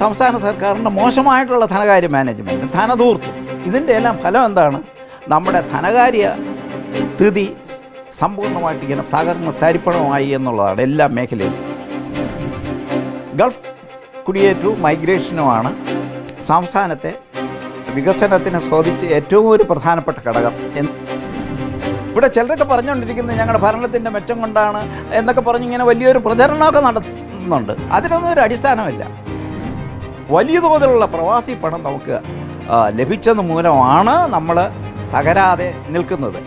സംസ്ഥാന സർക്കാരിന്റെ മോശമായിട്ടുള്ള ധനകാര്യ മാനേജ്മെന്റ് ധനധൂർത്ത്. ഇതിന്റെ എല്ലാം ഫലം എന്താണ്? നമ്മുടെ ധനകാര്യ സ്ഥിതി സമ്പൂർണമായിട്ട് ഇങ്ങനെ തകർന്ന് തരിപ്പണമായി എന്നുള്ളതാണ് എല്ലാ മേഖലയിലും. ഗൾഫ് കുടിയേറ്റവും മൈഗ്രേഷനുമാണ് സംസ്ഥാനത്തെ വികസനത്തിനെ സ്വാധിച്ച് ഏറ്റവും ഒരു പ്രധാനപ്പെട്ട ഘടകം ഇവിടെ ചിലരൊക്കെ പറഞ്ഞുകൊണ്ടിരിക്കുന്നത് ഞങ്ങളുടെ ഭരണത്തിന്റെ മെച്ചം കൊണ്ടാണ് എന്നൊക്കെ പറഞ്ഞ് ഇങ്ങനെ വലിയൊരു പ്രചരണമൊക്കെ നടത്തുന്നുണ്ട്. അതിനൊന്നും ഒരു അടിസ്ഥാനമില്ല. വലിയ തോതിലുള്ള പ്രവാസി പണം നമുക്ക് ലഭിച്ചത് മൂലമാണ് നമ്മൾ തകരാതെ നിൽക്കുന്നത്.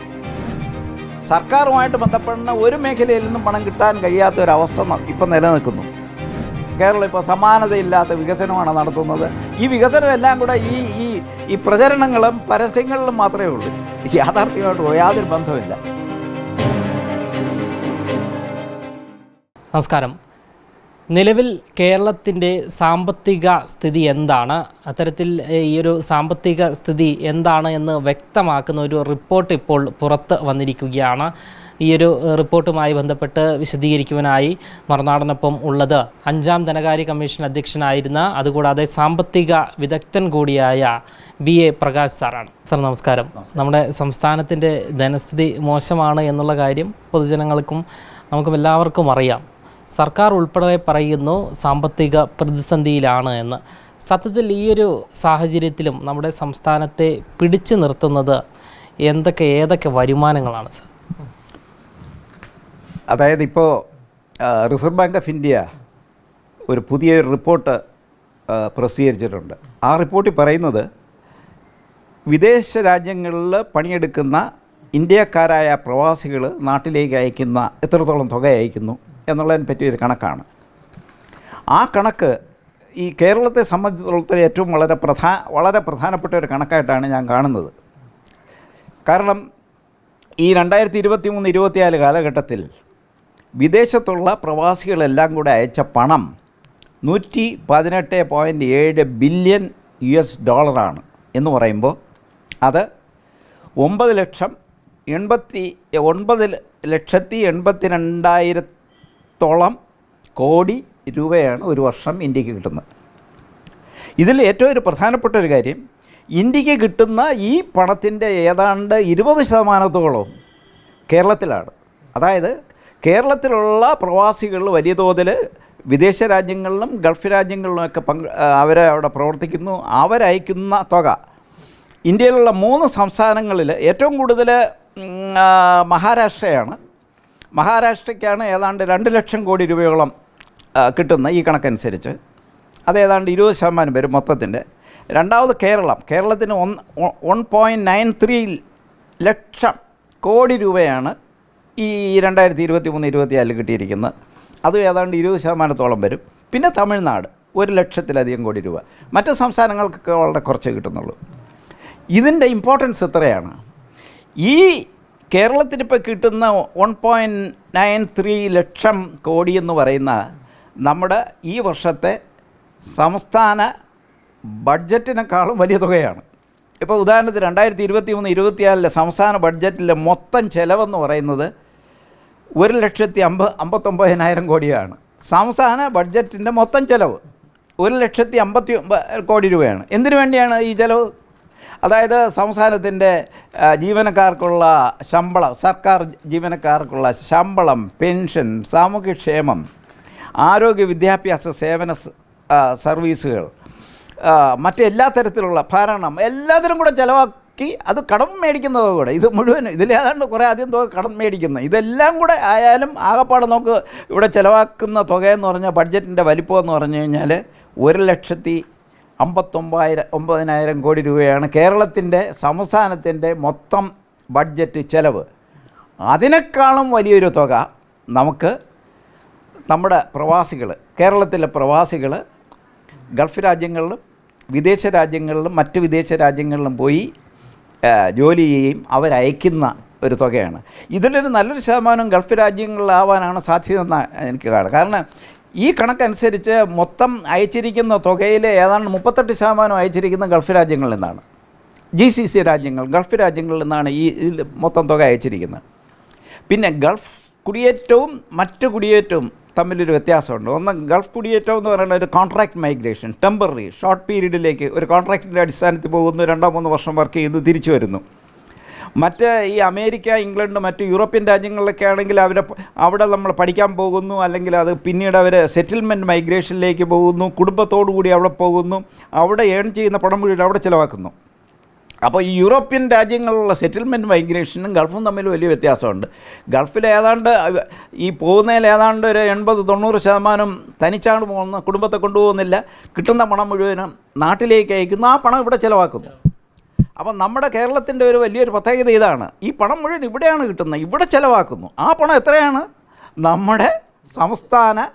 സർക്കാരുമായിട്ട് ബന്ധപ്പെടുന്ന ഒരു മേഖലയിൽ നിന്നും പണം കിട്ടാൻ കഴിയാത്ത ഒരു അവസ്ഥ ഇപ്പം നിലനിൽക്കുന്നു. കേരളം ഇപ്പോൾ സമാനതയില്ലാത്ത വികസനമാണ് നടത്തുന്നത്. ഈ വികസനം എല്ലാം കൂടെ ഈ ഈ ഈ പ്രചരണങ്ങളും പരസ്യങ്ങളിലും മാത്രമേ ഉള്ളൂ. യാഥാർത്ഥ്യമായിട്ട് യാതൊരു ബന്ധമില്ല നമസ്കാരം. നിലവിൽ കേരളത്തിന്റെ സാമ്പത്തിക സ്ഥിതി എന്താണ്? അത്തരത്തിൽ ഈ ഒരു സാമ്പത്തിക സ്ഥിതി എന്താണ് എന്ന് വ്യക്തമാക്കുന്ന ഒരു റിപ്പോർട്ട് ഇപ്പോൾ പുറത്ത് വന്നിരിക്കുകയാണ്. ഈ ഒരു റിപ്പോർട്ടുമായി ബന്ധപ്പെട്ട് വിശദീകരിക്കുവാനായി മറുനാടനൊപ്പം ഉള്ളത് അഞ്ചാം ധനകാര്യ കമ്മീഷൻ അധ്യക്ഷനായിരുന്ന അതുകൂടാതെ സാമ്പത്തിക വിദഗ്ധൻ കൂടിയായ ബി എ പ്രകാശ് സാറാണ്. സാർ നമസ്കാരം. നമ്മുടെ സംസ്ഥാനത്തിന്റെ ധനസ്ഥിതി മോശമാണ് എന്നുള്ള കാര്യം പൊതുജനങ്ങൾക്കും നമുക്കും എല്ലാവർക്കും അറിയാം. സർക്കാർ ഉൾപ്പെടെ പറയുന്നു സാമ്പത്തിക പ്രതിസന്ധിയിലാണ് എന്ന്. സത്യത്തിൽ ഈ ഒരു സാഹചര്യത്തിലും നമ്മുടെ സംസ്ഥാനത്തെ പിടിച്ചു നിർത്തുന്നത് എന്തൊക്കെ ഏതൊക്കെ വരുമാനങ്ങളാണ് സർ? അതായത് ഇപ്പോൾ റിസർവ് ബാങ്ക് ഓഫ് ഇന്ത്യ ഒരു പുതിയ റിപ്പോർട്ട് പ്രസിദ്ധീകരിച്ചിട്ടുണ്ട്. ആ റിപ്പോർട്ടിൽ പറയുന്നത് വിദേശ രാജ്യങ്ങളിൽ പണിയെടുക്കുന്ന ഇന്ത്യക്കാരായ പ്രവാസികൾ നാട്ടിലേക്ക് അയക്കുന്ന എത്രത്തോളം തുക അയക്കുന്നു എന്നുള്ളതിനെ പറ്റിയൊരു കണക്കാണ്. ആ കണക്ക് ഈ കേരളത്തെ സംബന്ധിച്ചിടത്തോളം ഏറ്റവും വളരെ പ്രധാ വളരെ പ്രധാനപ്പെട്ട ഒരു കണക്കായിട്ടാണ് ഞാൻ കാണുന്നത്. കാരണം ഈ രണ്ടായിരത്തി ഇരുപത്തി മൂന്ന് ഇരുപത്തിനാല് കാലഘട്ടത്തിൽ വിദേശത്തുള്ള പ്രവാസികളെല്ലാം കൂടെ അയച്ച പണം നൂറ്റി പതിനെട്ട് പോയിന്റ് ഏഴ് ബില്യൺ യു എസ് ഡോളറാണ് എന്ന് പറയുമ്പോൾ അത് ഒമ്പത് ലക്ഷം എൺപത്തി ഒൻപത് ലക്ഷത്തി എൺപത്തി രണ്ടായിരത്തോളം കോടി രൂപയാണ് ഒരു വർഷം ഇന്ത്യയ്ക്ക് കിട്ടുന്നത്. ഇതിൽ ഏറ്റവും ഒരു പ്രധാനപ്പെട്ട ഒരു കാര്യം ഇന്ത്യയ്ക്ക് കിട്ടുന്ന ഈ പണത്തിന്റെ ഏതാണ്ട് ഇരുപത് ശതമാനത്തോളം കേരളത്തിലാണ്. അതായത് കേരളത്തിലുള്ള പ്രവാസികൾ വലിയ തോതിൽ വിദേശ രാജ്യങ്ങളിലും ഗൾഫ് രാജ്യങ്ങളിലുമൊക്കെ പങ്ക് അവരെ അവിടെ പ്രവർത്തിക്കുന്നു. അവരയക്കുന്ന തുക ഇന്ത്യയിലുള്ള മൂന്ന് സംസ്ഥാനങ്ങളിൽ ഏറ്റവും കൂടുതൽ മഹാരാഷ്ട്രയാണ്. മഹാരാഷ്ട്രയ്ക്കാണ് ഏതാണ്ട് രണ്ട് ലക്ഷം കോടി രൂപയോളം കിട്ടുന്ന ഈ കണക്കനുസരിച്ച്. അത് ഏതാണ്ട് ഇരുപത് ശതമാനം വരും മൊത്തത്തിന്റെ. രണ്ടാമത് കേരളം. കേരളത്തിന് ഒന്ന് one point nine three lakh crore രൂപയാണ് ഈ രണ്ടായിരത്തി ഇരുപത്തി മൂന്ന് ഇരുപത്തിനാലിൽ കിട്ടിയിരിക്കുന്നത്. അത് ഏതാണ്ട് ഇരുപത് ശതമാനത്തോളം വരും. പിന്നെ തമിഴ്നാട് ഒരു ലക്ഷത്തിലധികം കോടി രൂപ. മറ്റു സംസ്ഥാനങ്ങൾക്കൊക്കെ വളരെ കുറച്ച് കിട്ടുന്നുള്ളൂ. ഇതിന്റെ ഇമ്പോർട്ടൻസ് എത്രയാണ്? ഈ കേരളത്തിനിപ്പോൾ കിട്ടുന്ന one point nine three lakh crore എന്ന് പറയുന്ന നമ്മുടെ ഈ വർഷത്തെ സംസ്ഥാന ബഡ്ജറ്റിനേക്കാളും വലിയ തുകയാണ്. ഇപ്പോൾ ഉദാഹരണത്തിന് രണ്ടായിരത്തി ഇരുപത്തി മൂന്ന് ഇരുപത്തിനാലിലെ സംസ്ഥാന ബഡ്ജറ്റിലെ മൊത്തം ചിലവെന്ന് പറയുന്നത് ഒരു ലക്ഷത്തി അമ്പ അമ്പത്തൊമ്പതിനായിരം കോടിയാണ്. സംസ്ഥാന ബഡ്ജറ്റിന്റെ മൊത്തം ചിലവ് ഒരു ലക്ഷത്തി അമ്പത്തി ഒമ്പ- കോടി രൂപയാണ്. എന്തിനു വേണ്ടിയാണ് ഈ ചിലവ് അതായത് സംസ്ഥാനത്തിന്റെ ജീവനക്കാർക്കുള്ള ശമ്പളം സർക്കാർ ജീവനക്കാർക്കുള്ള ശമ്പളം പെൻഷൻ സാമൂഹ്യക്ഷേമം ആരോഗ്യ വിദ്യാഭ്യാസ സേവന സർവീസുകൾ മറ്റെല്ലാ തരത്തിലുള്ള ഭരണം എല്ലാത്തിനും കൂടെ ചിലവാക്കി അത് കടം മേടിക്കുന്നത് കൂടെ. ഇത് മുഴുവൻ ഇതിലേതാണ്ട് കുറേ അധികം തുക കടം മേടിക്കുന്നത് ഇതെല്ലാം കൂടെ ആയാലും ആകെപ്പാടെ നമുക്ക് ഇവിടെ ചിലവാക്കുന്ന തുകയെന്ന് പറഞ്ഞാൽ ബഡ്ജറ്റിന്റെ വലിപ്പം എന്ന് പറഞ്ഞു കഴിഞ്ഞാൽ ഒരു ലക്ഷത്തി അമ്പത്തൊമ്പതിനായിരം ഒമ്പതിനായിരം കോടി രൂപയാണ് കേരളത്തിന്റെ സംസ്ഥാനത്തിന്റെ മൊത്തം ബഡ്ജറ്റ് ചെലവ്. അതിനേക്കാളും വലിയൊരു തുക നമുക്ക് നമ്മുടെ പ്രവാസികൾ കേരളത്തിലെ പ്രവാസികൾ ഗൾഫ് രാജ്യങ്ങളിലും വിദേശ രാജ്യങ്ങളിലും മറ്റ് വിദേശ രാജ്യങ്ങളിലും പോയി ജോലി ചെയ്യുകയും അവരയക്കുന്ന ഒരു തുകയാണ്. ഇതിലൊരു നല്ലൊരു ശതമാനം ഗൾഫ് രാജ്യങ്ങളിലാവാനാണ് സാധ്യത എന്ന് എനിക്ക് കാണാം കാരണം ഈ കണക്കനുസരിച്ച് മൊത്തം അയച്ചിരിക്കുന്ന തുകയിൽ ഏതാണ്ട് മുപ്പത്തെട്ട് ശതമാനം അയച്ചിരിക്കുന്ന ഗൾഫ് രാജ്യങ്ങളിൽ നിന്നാണ്. ജി സി സി രാജ്യങ്ങൾ ഗൾഫ് രാജ്യങ്ങളിൽ നിന്നാണ് ഈ മൊത്തം തുക അയച്ചിരിക്കുന്നത്. പിന്നെ ഗൾഫ് കുടിയേറ്റവും മറ്റ് കുടിയേറ്റവും തമ്മിലൊരു വ്യത്യാസമുണ്ട്. ഒന്ന് ഗൾഫ് കുടിയേറ്റം എന്ന് പറയുന്നത് ഒരു കോൺട്രാക്ട് മൈഗ്രേഷൻ ടെമ്പററി ഷോർട്ട് പീരീഡിലേക്ക് ഒരു കോൺട്രാക്റ്റിന്റെ അടിസ്ഥാനത്തിൽ പോകുന്നു. രണ്ടോ മൂന്നോ വർഷം വർക്ക് ചെയ്യുന്നു തിരിച്ചു വരുന്നു. മറ്റ് ഈ അമേരിക്ക ഇംഗ്ലണ്ട് മറ്റ് യൂറോപ്യൻ രാജ്യങ്ങളിലൊക്കെ ആണെങ്കിൽ അവരെ അവിടെ നമ്മൾ പഠിക്കാൻ പോകുന്നു. അല്ലെങ്കിൽ അത് പിന്നീട് അവർ സെറ്റിൽമെന്റ് മൈഗ്രേഷനിലേക്ക് പോകുന്നു. കുടുംബത്തോടു കൂടി അവിടെ പോകുന്നു. അവിടെ ഏൺ ചെയ്യുന്ന പണം മുഴുവൻ അവിടെ ചിലവാക്കുന്നു. അപ്പോൾ ഈ യൂറോപ്യൻ രാജ്യങ്ങളിലുള്ള സെറ്റിൽമെന്റ് മൈഗ്രേഷനും ഗൾഫും തമ്മിൽ വലിയ വ്യത്യാസമുണ്ട്. ഗൾഫിൽ ഏതാണ്ട് ഈ പോകുന്നതിൽ ഏതാണ്ട് ഒരു എൺപത് തൊണ്ണൂറ് ശതമാനം തനിച്ചാണ് പോകുന്ന കുടുംബത്തെ കൊണ്ടുപോകുന്നില്ല. കിട്ടുന്ന പണം മുഴുവനും നാട്ടിലേക്ക് അയക്കുന്നു. ആ പണം ഇവിടെ ചിലവാക്കുന്നു. അപ്പം നമ്മുടെ കേരളത്തിന്റെ ഒരു വലിയൊരു പ്രത്യേകത ഇതാണ്. ഈ പണം മുഴുവൻ ഇവിടെയാണ് കിട്ടുന്നത്. ഇവിടെ ചിലവാക്കുന്നു. ആ പണം എത്രയാണ്? നമ്മുടെ സംസ്ഥാന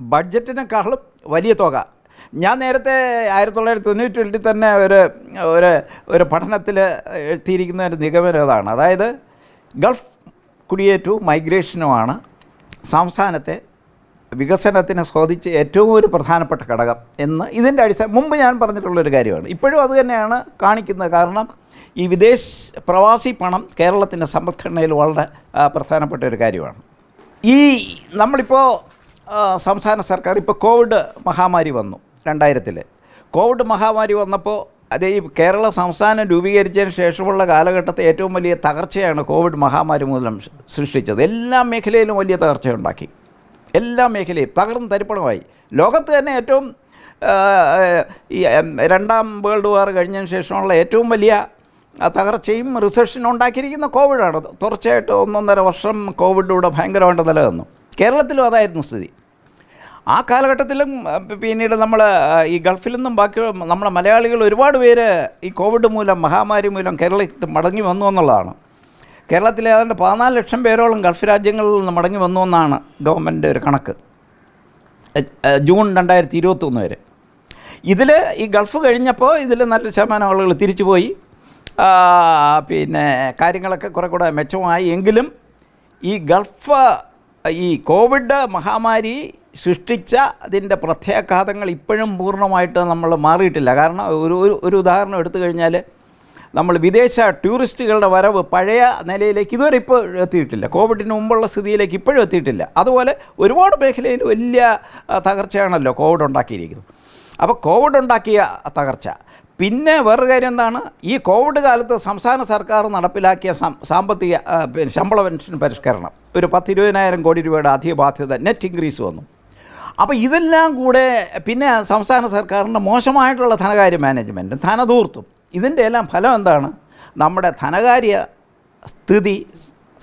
ബഡ്ജറ്റിനേക്കാളും വലിയ തുക. ഞാൻ നേരത്തെ ആയിരത്തി തൊള്ളായിരത്തി തൊണ്ണൂറ്റി തന്നെ ഒരു ഒരു ഒരു പഠനത്തിൽ എഴുതിയിരിക്കുന്ന ഒരു നിഗമനം അതാണ് അതായത് ഗൾഫ് കുടിയേറ്റവും മൈഗ്രേഷനുമാണ് സംസ്ഥാനത്തെ വികസനത്തിനെ സ്വാധിച്ച് ഏറ്റവും ഒരു പ്രധാനപ്പെട്ട ഘടകം എന്ന് ഇതിന്റെ അടിസ്ഥാന മുമ്പ് ഞാൻ പറഞ്ഞിട്ടുള്ളൊരു കാര്യമാണ്. ഇപ്പോഴും അത് തന്നെയാണ് കാണിക്കുന്നത്. കാരണം ഈ വിദേശ പ്രവാസി പണം കേരളത്തിന്റെ സമ്പദ്ഘടനയിൽ വളരെ പ്രധാനപ്പെട്ട ഒരു കാര്യമാണ്. ഈ നമ്മളിപ്പോൾ സംസ്ഥാന സർക്കാർ ഇപ്പോൾ കോവിഡ് മഹാമാരി വന്നു രണ്ടായിരത്തിൽ കോവിഡ് മഹാമാരി വന്നപ്പോൾ അതേ ഈ കേരള സംസ്ഥാനം രൂപീകരിച്ചതിന് ശേഷമുള്ള കാലഘട്ടത്തെ ഏറ്റവും വലിയ തകർച്ചയാണ് കോവിഡ് മഹാമാരി മൂലം സൃഷ്ടിച്ചത്. എല്ലാ മേഖലയിലും വലിയ തകർച്ചയുണ്ടാക്കി. എല്ലാ മേഖലയും തകർന്ന് തരിപ്പണമായി. ലോകത്ത് തന്നെ ഏറ്റവും ഈ രണ്ടാം വേൾഡ് വാർ കഴിഞ്ഞതിന് ശേഷമുള്ള ഏറ്റവും വലിയ തകർച്ചയും റിസപ്ഷനും ഉണ്ടാക്കിയിരിക്കുന്ന കോവിഡാണ്. തുടർച്ചയായിട്ട് ഒന്നൊന്നര വർഷം കോവിഡിലൂടെ ഭയങ്കരമായിട്ട് നിലനിന്നു. കേരളത്തിലും അതായിരുന്നു സ്ഥിതി. ആ കാലഘട്ടത്തിലും പിന്നീട് നമ്മൾ ഈ ഗൾഫിൽ നിന്നും ബാക്കി നമ്മളെ മലയാളികൾ ഒരുപാട് പേര് ഈ കോവിഡ് മൂലം മഹാമാരി മൂലം കേരളത്തിൽ മടങ്ങി വന്നു എന്നുള്ളതാണ്. കേരളത്തിലെ ഏതാണ്ട് പതിനാല് ലക്ഷം പേരോളം ഗൾഫ് രാജ്യങ്ങളിൽ നിന്ന് മടങ്ങി വന്നു എന്നാണ് ഗവൺമെന്റ് ഒരു കണക്ക്. ജൂൺ രണ്ടായിരത്തി ഇരുപത്തൊന്ന് വരെ. ഇതിൽ ഈ ഗൾഫ് കഴിഞ്ഞപ്പോൾ ഇതിൽ നല്ല ശതമാനം ആളുകൾ തിരിച്ചു പോയി. പിന്നെ കാര്യങ്ങളൊക്കെ കുറേ കൂടെ മെച്ചമായി. എങ്കിലും ഈ ഗൾഫ് ഈ കോവിഡ് മഹാമാരി സൃഷ്ടിച്ച അതിന്റെ പ്രത്യാഘാതങ്ങൾ ഇപ്പോഴും പൂർണമായിട്ട് നമ്മൾ മാറിയിട്ടില്ല. കാരണം ഒരു ഒരു ഉദാഹരണം എടുത്തു കഴിഞ്ഞാൽ നമ്മൾ വിദേശ ടൂറിസ്റ്റുകളുടെ വരവ് പഴയ നിലയിലേക്ക് ഇതുവരെ ഇപ്പോൾ എത്തിയിട്ടില്ല. കോവിഡിന് മുമ്പുള്ള സ്ഥിതിയിലേക്ക് ഇപ്പോഴും എത്തിയിട്ടില്ല. അതുപോലെ ഒരുപാട് മേഖലയിൽ വലിയ തകർച്ചയാണല്ലോ കോവിഡ് ഉണ്ടാക്കിയിരിക്കുന്നത്. അപ്പോൾ കോവിഡ് ഉണ്ടാക്കിയ തകർച്ച. പിന്നെ വേറൊരു കാര്യം എന്താണ്? ഈ കോവിഡ് കാലത്ത് സംസ്ഥാന സർക്കാർ നടപ്പിലാക്കിയ സാമ്പത്തിക ശമ്പള പെൻഷൻ പരിഷ്കരണം. ഒരു പത്തിരുപതിനായിരം കോടി രൂപയുടെ അധിക ബാധ്യത നെറ്റ് ഇൻക്രീസ് വന്നു. അപ്പോൾ ഇതെല്ലാം കൂടെ പിന്നെ സംസ്ഥാന സർക്കാരിന്റെ മോശമായിട്ടുള്ള ധനകാര്യ മാനേജ്മെന്റും ധനധൂർത്തും ഇതിന്റെ എല്ലാം ഫലം എന്താണ്? നമ്മുടെ ധനകാര്യ സ്ഥിതി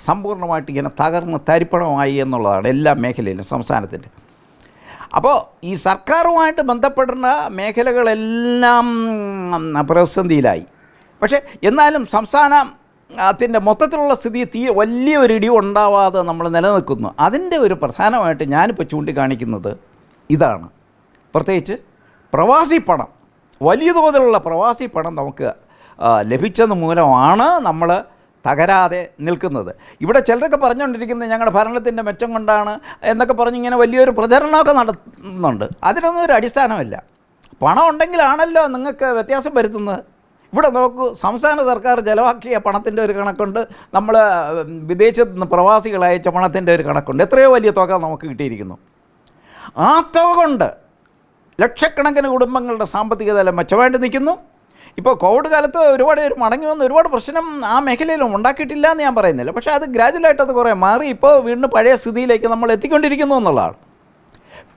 സമ്പൂർണമായിട്ട് ഇങ്ങനെ തകർന്ന് തരിപ്പണമായി എന്നുള്ളതാണ് എല്ലാ മേഖലയിലും സംസ്ഥാനത്തിന്റെ. അപ്പോൾ ഈ സർക്കാരുമായിട്ട് ബന്ധപ്പെടുന്ന മേഖലകളെല്ലാം പ്രതിസന്ധിയിലായി. പക്ഷേ എന്നാലും സംസ്ഥാന അതിന്റെ മൊത്തത്തിലുള്ള സ്ഥിതി തീ വലിയൊരു ഇടിവ് ഉണ്ടാവാതെ നമ്മൾ നിലനിൽക്കുന്നു. അതിന്റെ ഒരു പ്രധാനമായിട്ട് ഞാനിപ്പോൾ ചൂണ്ടിക്കാണിക്കുന്നത് ഇതാണ്. പ്രത്യേകിച്ച് പ്രവാസി പണം. വലിയ തോതിലുള്ള പ്രവാസി പണം നമുക്ക് ലഭിച്ചത് മൂലമാണ് നമ്മൾ തകരാതെ നിൽക്കുന്നത്. ഇവിടെ ചിലരൊക്കെ പറഞ്ഞുകൊണ്ടിരിക്കുന്നത് ഞങ്ങളുടെ ഭരണത്തിന്റെ മെച്ചം കൊണ്ടാണ് എന്നൊക്കെ പറഞ്ഞ് ഇങ്ങനെ വലിയൊരു പ്രചരണമൊക്കെ നടത്തുന്നുണ്ട്. അതിനൊന്നും ഒരു അടിസ്ഥാനമില്ല. പണം ഉണ്ടെങ്കിലാണല്ലോ നിങ്ങൾക്ക് വ്യത്യാസം വരുത്തുന്നത്. ഇവിടെ നോക്കൂ സംസ്ഥാന സർക്കാർ ചിലവാക്കിയ പണത്തിന്റെ ഒരു കണക്കുണ്ട്. നമ്മൾ വിദേശത്ത് നിന്ന് പ്രവാസികൾ അയച്ച പണത്തിന്റെ ഒരു കണക്കുണ്ട്. എത്രയോ വലിയ തുക നമുക്ക് കിട്ടിയിരിക്കുന്നു. ആ തുക കൊണ്ട് ലക്ഷക്കണക്കിന് കുടുംബങ്ങളുടെ സാമ്പത്തിക തലം മെച്ചമായിട്ട് നിൽക്കുന്നു. ഇപ്പോൾ കോവിഡ് കാലത്ത് ഒരുപാട് പേര് മടങ്ങി വന്ന് ഒരുപാട് പ്രശ്നം ആ മേഖലയിലും ഉണ്ടാക്കിയിട്ടില്ല എന്ന് ഞാൻ പറയുന്നില്ല. പക്ഷേ അത് ഗ്രാജുവലായിട്ട് അത് കുറേ മാറി ഇപ്പോൾ വീണ്ടും പഴയ സ്ഥിതിയിലേക്ക് നമ്മൾ എത്തിക്കൊണ്ടിരിക്കുന്നു എന്നുള്ളതാണ്.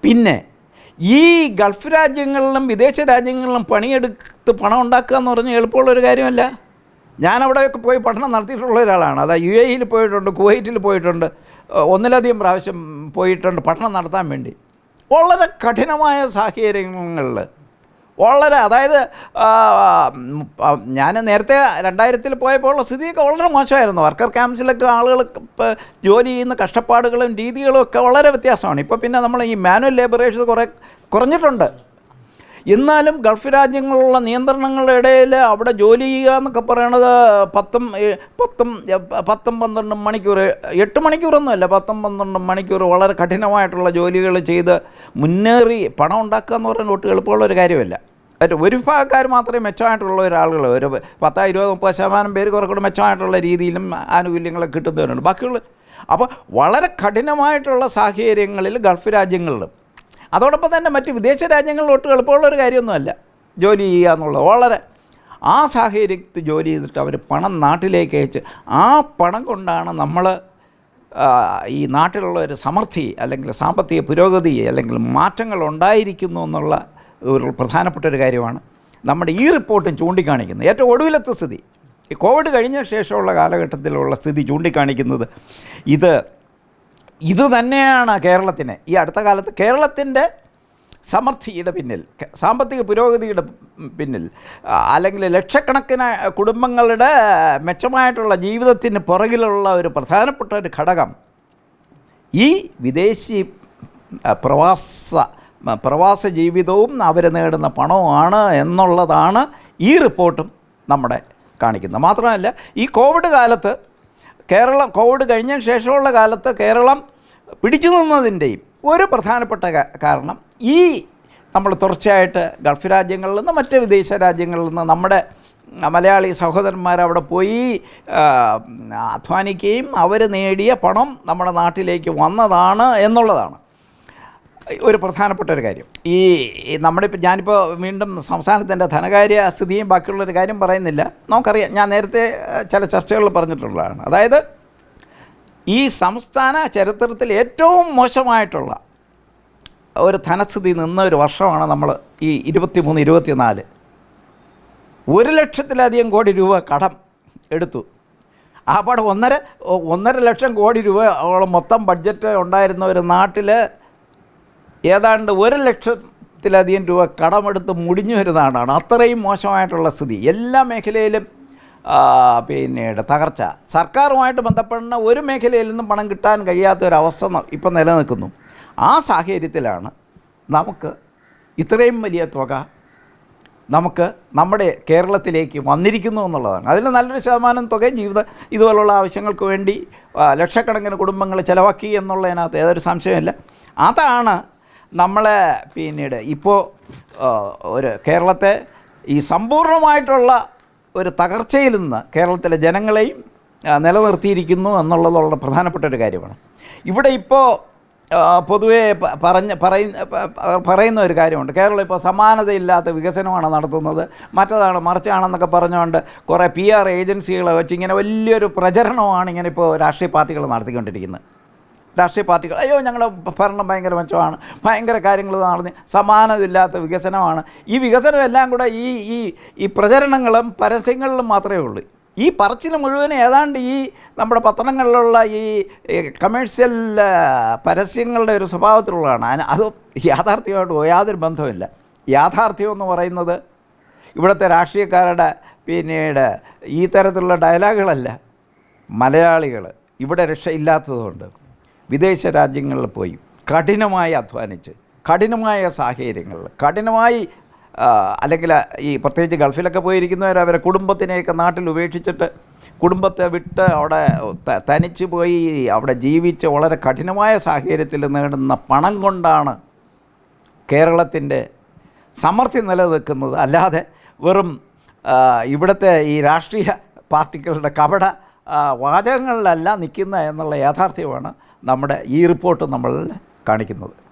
പിന്നെ ഈ ഗൾഫ് രാജ്യങ്ങളിലും വിദേശ രാജ്യങ്ങളിലും പണിയെടുത്ത് പണം ഉണ്ടാക്കുക എന്ന് പറഞ്ഞാൽ എളുപ്പമുള്ള ഒരു കാര്യമല്ല. ഞാൻ അവിടെയൊക്കെ പോയി പഠനം നടത്തിയിട്ടുള്ള ഒരാളാണ്. അതാ യു എയിൽ പോയിട്ടുണ്ട് കുവൈറ്റിൽ പോയിട്ടുണ്ട്. ഒന്നിലധികം പ്രാവശ്യം പോയിട്ടുണ്ട് പഠനം നടത്താൻ വേണ്ടി. വളരെ കഠിനമായ സാഹചര്യങ്ങളിൽ വളരെ അതായത് ഞാൻ നേരത്തെ രണ്ടായിരത്തിൽ പോയപ്പോൾ ഉള്ള സ്ഥിതിയൊക്കെ വളരെ മോശമായിരുന്നു. വർക്കർ ക്യാമ്പ്സിലൊക്കെ ആളുകൾ ജോലി ചെയ്യുന്ന കഷ്ടപ്പാടുകളും രീതികളും ഒക്കെ വളരെ വ്യത്യാസമാണ്. ഇപ്പോൾ പിന്നെ നമ്മൾ ഈ മാനുവൽ ലേബറേഴ്സ് കുറേ കുറഞ്ഞിട്ടുണ്ട്. എന്നാലും ഗൾഫ് രാജ്യങ്ങളിലുള്ള നിയന്ത്രണങ്ങളുടെ ഇടയിൽ അവിടെ ജോലി ചെയ്യുക എന്നൊക്കെ പറയണത് പത്തും പത്തും പത്തും പന്ത്രണ്ടും മണിക്കൂർ എട്ട് മണിക്കൂറൊന്നുമല്ല പത്തും പന്ത്രണ്ടും മണിക്കൂർ വളരെ കഠിനമായിട്ടുള്ള ജോലികൾ ചെയ്ത് മുന്നേറി പണം ഉണ്ടാക്കുക എന്ന് പറയുന്നത് ഒട്ടും എളുപ്പമുള്ള ഒരു കാര്യമല്ല. ഒരു വിഭാഗക്കാർ മാത്രമേ മെച്ചമായിട്ടുള്ള ഒരാളുകൾ ഒരു പത്താ ഇരുപത് മുപ്പത് ശതമാനം പേര് കുറെ കൂടെ മെച്ചമായിട്ടുള്ള രീതിയിലും ആനുകൂല്യങ്ങളൊക്കെ കിട്ടുന്നവരുണ്ട്. ബാക്കിയുള്ള അപ്പോൾ വളരെ കഠിനമായിട്ടുള്ള സാഹചര്യങ്ങളിൽ ഗൾഫ് രാജ്യങ്ങളിലും അതോടൊപ്പം തന്നെ മറ്റ് വിദേശ രാജ്യങ്ങളിൽ ഒട്ടും എളുപ്പമുള്ളൊരു കാര്യമൊന്നുമല്ല ജോലി ചെയ്യുക എന്നുള്ളത്. വളരെ ആ സാഹചര്യത്തിൽ ജോലി ചെയ്തിട്ട് അവർ പണം നാട്ടിലേക്ക് അയച്ച് ആ പണം കൊണ്ടാണ് നമ്മൾ ഈ നാട്ടിലുള്ള ഒരു സമൃദ്ധി അല്ലെങ്കിൽ സാമ്പത്തിക പുരോഗതി അല്ലെങ്കിൽ മാറ്റങ്ങൾ ഉണ്ടായിരിക്കുന്നു എന്നുള്ള ഒരു പ്രധാനപ്പെട്ട ഒരു കാര്യമാണ് നമ്മുടെ ഈ റിപ്പോർട്ടും ചൂണ്ടിക്കാണിക്കുന്നത്. ഏറ്റവും ഒടുവിലത്തെ സ്ഥിതി. കോവിഡ് കഴിഞ്ഞ ശേഷമുള്ള കാലഘട്ടത്തിലുള്ള സ്ഥിതി ചൂണ്ടിക്കാണിക്കുന്നത് ഇത് ഇത് തന്നെയാണ് കേരളത്തിന്. ഈ അടുത്ത കാലത്ത് കേരളത്തിന്റെ സമൃദ്ധിയുടെ പിന്നിൽ സാമ്പത്തിക പുരോഗതിയുടെ പിന്നിൽ അല്ലെങ്കിൽ ലക്ഷക്കണക്കിന് കുടുംബങ്ങളുടെ മെച്ചമായിട്ടുള്ള ജീവിതത്തിന് പുറകിലുള്ള ഒരു പ്രധാനപ്പെട്ട ഒരു ഘടകം ഈ വിദേശി പ്രവാസ പ്രവാസ ജീവിതവും അവർ നേടുന്ന പണവുമാണ് എന്നുള്ളതാണ് ഈ റിപ്പോർട്ടും നമ്മുടെ കാണിക്കുന്നത്. മാത്രമല്ല ഈ കോവിഡ് കാലത്ത് കേരളം കോവിഡ് കഴിഞ്ഞ ശേഷമുള്ള കാലത്ത് കേരളം പിടിച്ചു നിന്നതിന്റെയും ഒരു പ്രധാനപ്പെട്ട കാരണം ഈ നമ്മൾ തുടർച്ചയായിട്ട് ഗൾഫ് രാജ്യങ്ങളിൽ നിന്ന് മറ്റ് വിദേശ രാജ്യങ്ങളിൽ നിന്ന് നമ്മുടെ മലയാളി സഹോദരന്മാർ അവിടെ പോയി അധ്വാനിക്കുകയും അവർ നേടിയ പണം നമ്മുടെ നാട്ടിലേക്ക് വന്നതാണ് എന്നുള്ളതാണ്. ഒരു പ്രധാനപ്പെട്ട ഒരു കാര്യം. ഈ നമ്മളിപ്പോൾ ഞാനിപ്പോൾ വീണ്ടും സംസ്ഥാനത്തിന്റെ ധനകാര്യ സ്ഥിതിയും ബാക്കിയുള്ളൊരു കാര്യം പറയുന്നില്ല. നമുക്കറിയാം ഞാൻ നേരത്തെ ചില ചർച്ചകളിൽ പറഞ്ഞിട്ടുള്ളതാണ്. അതായത് ഈ സംസ്ഥാന ചരിത്രത്തിൽ ഏറ്റവും മോശമായിട്ടുള്ള ഒരു ധനസ്ഥിതി നിന്ന ഒരു വർഷമാണ് നമ്മൾ ഈ ഇരുപത്തി മൂന്ന് ഇരുപത്തിനാല്. ഒരു ലക്ഷത്തിലധികം കോടി രൂപ കടം എടുത്തു. ആ പടം ഒന്നര ഒന്നര ലക്ഷം കോടി രൂപ മൊത്തം ബഡ്ജറ്റ് ഉണ്ടായിരുന്ന ഒരു നാട്ടിൽ ഏതാണ്ട് ഒരു ലക്ഷത്തിലധികം രൂപ കടമെടുത്ത് മുടിഞ്ഞു വരുന്നതാണ് അത്രയും മോശമായിട്ടുള്ള സ്ഥിതി. എല്ലാ മേഖലയിലും പിന്നീട് തകർച്ച. സർക്കാരുമായിട്ട് ബന്ധപ്പെടുന്ന ഒരു മേഖലയിൽ നിന്നും പണം കിട്ടാൻ കഴിയാത്ത ഒരു അവസ്ഥ ഇപ്പം നിലനിൽക്കുന്നു. ആ സാഹചര്യത്തിലാണ് നമുക്ക് ഇത്രയും വലിയ തുക നമുക്ക് നമ്മുടെ കേരളത്തിലേക്ക് വന്നിരിക്കുന്നു എന്നുള്ളതാണ്. അതിൽ നല്ലൊരു ശതമാനം തുകയും ജീവിത ഇതുപോലുള്ള ആവശ്യങ്ങൾക്ക് വേണ്ടി ലക്ഷക്കണക്കിന് കുടുംബങ്ങൾ ചിലവാക്കി എന്നുള്ളതിനകത്ത് ഏതൊരു സംശയമില്ല അതാണ് നമ്മളെ പിന്നീട് ഇപ്പോൾ ഒരു കേരളത്തെ ഈ സമ്പൂർണമായിട്ടുള്ള ഒരു തകർച്ചയിൽ നിന്ന് കേരളത്തിലെ ജനങ്ങളെയും നിലനിർത്തിയിരിക്കുന്നു നിലനിർത്തിയിരിക്കുന്നു എന്നുള്ളതുള്ള പ്രധാനപ്പെട്ട ഒരു കാര്യമാണ്. ഇവിടെ ഇപ്പോൾ പൊതുവേ പറഞ്ഞ പറയുന്ന ഒരു കാര്യമുണ്ട്. കേരളം ഇപ്പോൾ സമാനതയില്ലാത്ത വികസനമാണ് നടത്തുന്നത്. മറ്റതാണ് മറിച്ചാണെന്നൊക്കെ പറഞ്ഞുകൊണ്ട് കുറേ പി ആർ ഏജൻസികളെ വെച്ച് ഇങ്ങനെ വലിയൊരു പ്രചരണമാണ് ഇങ്ങനെ ഇപ്പോൾ രാഷ്ട്രീയ പാർട്ടികൾ നടത്തിക്കൊണ്ടിരിക്കുന്നത്. രാഷ്ട്രീയ പാർട്ടികൾ. അയ്യോ ഞങ്ങളുടെ ഭരണം ഭയങ്കര മെച്ചമാണ്. ഭയങ്കര കാര്യങ്ങൾ നടന്ന് സമാനമില്ലാത്ത വികസനമാണ്. ഈ വികസനം എല്ലാം കൂടെ ഈ ഈ ഈ പ്രചരണങ്ങളും പരസ്യങ്ങളിലും മാത്രമേ ഉള്ളൂ. ഈ പറച്ചിൽ മുഴുവൻ ഏതാണ്ട് ഈ നമ്മുടെ പത്രങ്ങളിലുള്ള ഈ കമേഴ്ഷ്യൽ പരസ്യങ്ങളുടെ ഒരു സ്വഭാവത്തിലുള്ളതാണ്. അത് യാഥാർത്ഥ്യമായിട്ട് യാതൊരു ബന്ധമില്ല യാഥാർത്ഥ്യം എന്ന് പറയുന്നത് ഇവിടുത്തെ രാഷ്ട്രീയക്കാരുടെ പിന്നീട് ഈ തരത്തിലുള്ള ഡയലോഗുകളല്ല മലയാളികൾ ഇവിടെ രക്ഷയില്ലാത്തതുകൊണ്ട്. വിദേശ രാജ്യങ്ങളിൽ പോയി കഠിനമായി അധ്വാനിച്ച് കഠിനമായ സാഹചര്യങ്ങളിൽ കഠിനമായി അല്ലെങ്കിൽ ഈ പ്രത്യേകിച്ച് ഗൾഫിലൊക്കെ പോയിരിക്കുന്നവർ അവരെ കുടുംബത്തിനെയൊക്കെ നാട്ടിൽ ഉപേക്ഷിച്ചിട്ട് കുടുംബത്തെ വിട്ട് അവിടെ തനിച്ച് പോയി അവിടെ ജീവിച്ച് വളരെ കഠിനമായ സാഹചര്യത്തിൽ നേടുന്ന പണം കൊണ്ടാണ് കേരളത്തിന്റെ സമൃദ്ധി നിലനിൽക്കുന്നത്. അല്ലാതെ വെറും ഇവിടുത്തെ ഈ രാഷ്ട്രീയ പാർട്ടികളുടെ കപട വാചകങ്ങളിലല്ല നിൽക്കുന്ന എന്നുള്ള യാഥാർത്ഥ്യമാണ്. നമ്മുടെ ഈ റിപ്പോർട്ട് നമ്മൾ കാണിക്കുന്നത്.